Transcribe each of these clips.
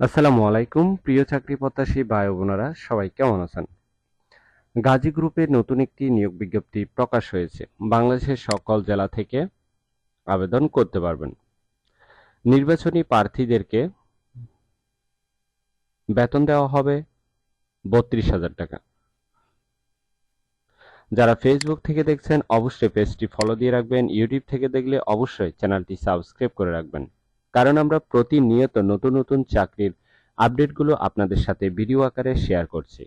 আসসালামু আলাইকুম, প্রিয় চাকরি প্রত্যাশী ভাই বোনেরা, সবাই কেমন আছেন? গাজী গ্রুপের নতুন একটি নিয়োগ বিজ্ঞপ্তি প্রকাশ হয়েছে। বাংলাদেশের সকল জেলা থেকে আবেদন করতে পারবেন। নির্বাচনী প্রার্থীদেরকে বেতন দেওয়া হবে বত্রিশ হাজার টাকা। যারা ফেসবুক থেকে দেখছেন, অবশ্যই পেজটি ফলো দিয়ে রাখবেন ইউটিউব থেকে দেখলে অবশ্যই চ্যানেলটি সাবস্ক্রাইব করে রাখবেন। কারণ আমরা প্রতিনিয়ত নতুন নতুন চাকরির আপডেটগুলো আপনাদের সাথে ভিডিও আকারে শেয়ার করছি।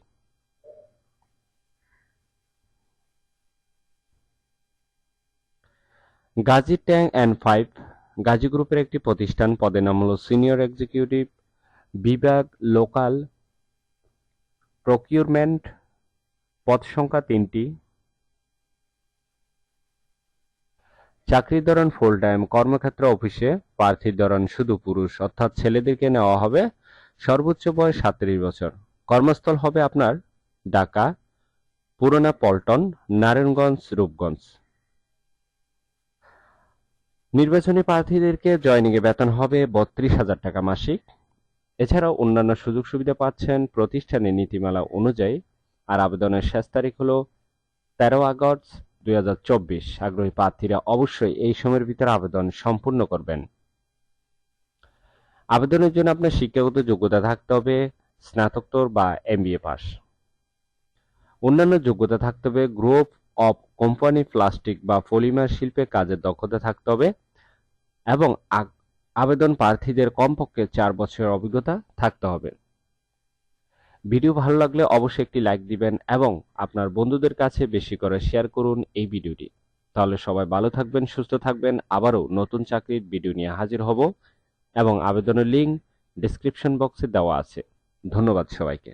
Gazi tank and five, Gazi গ্রুপের একটি প্রতিষ্ঠান পদের নাম হল সিনিয়র এক্সিকিউটিভ বিভাগ লোকাল প্রকিউরমেন্ট, পদ সংখ্যা তিনটি। চাকরির ধরন ফুল টাইম কর্মক্ষেত্র অফিসে প্রার্থীর ধরন শুধু পুরুষ, অর্থাৎ ছেলেদেরকে নেওয়া হবে সর্বোচ্চ বয়স সাতত্রিশ বছর। কর্মস্থল হবে আপনার ঢাকা, পুরোনা পল্টন, নারায়ণগঞ্জ, রূপগঞ্জ। নির্বাচনী প্রার্থীদেরকে জয়নিংয়ে বেতন হবে বত্রিশ হাজার টাকা মাসিক। এছাড়াও অন্যান্য সুযোগ সুবিধা পাচ্ছেন প্রতিষ্ঠানের নীতিমালা অনুযায়ী, আর আবেদনের শেষ তারিখ হলো তেরো আগস্ট দুই আগ্রহী প্রার্থীরা অবশ্যই এই সময়ের ভিতরে আবেদন সম্পূর্ণ করবেন। আবেদনের জন্য আপনার শিক্ষাগত যোগ্যতা থাকতে হবে স্নাতকোত্তর বা এমবিএ পাস। অন্যান্য যোগ্যতা থাকতে হবে গ্রুপ অফ কোম্পানি প্লাস্টিক বা পলিমার শিল্পে কাজের দক্ষতা থাকতে হবে এবং আবেদন প্রার্থীদের কমপক্ষে চার বছরের অভিজ্ঞতা থাকতে হবে। ভিডিও ভালো লাগলে অবশ্যই একটি লাইক দিবেন এবং আপনার বন্ধুদের কাছে বেশি করে শেয়ার করুন এই ভিডিওটি। তাহলে সবাই ভালো থাকবেন, সুস্থ থাকবেন, আবারও নতুন চাকরির ভিডিও নিয়ে হাজির হব এবং আবেদনের লিঙ্ক ডিসক্রিপশন বক্সে দেওয়া আছে। ধন্যবাদ সবাইকে।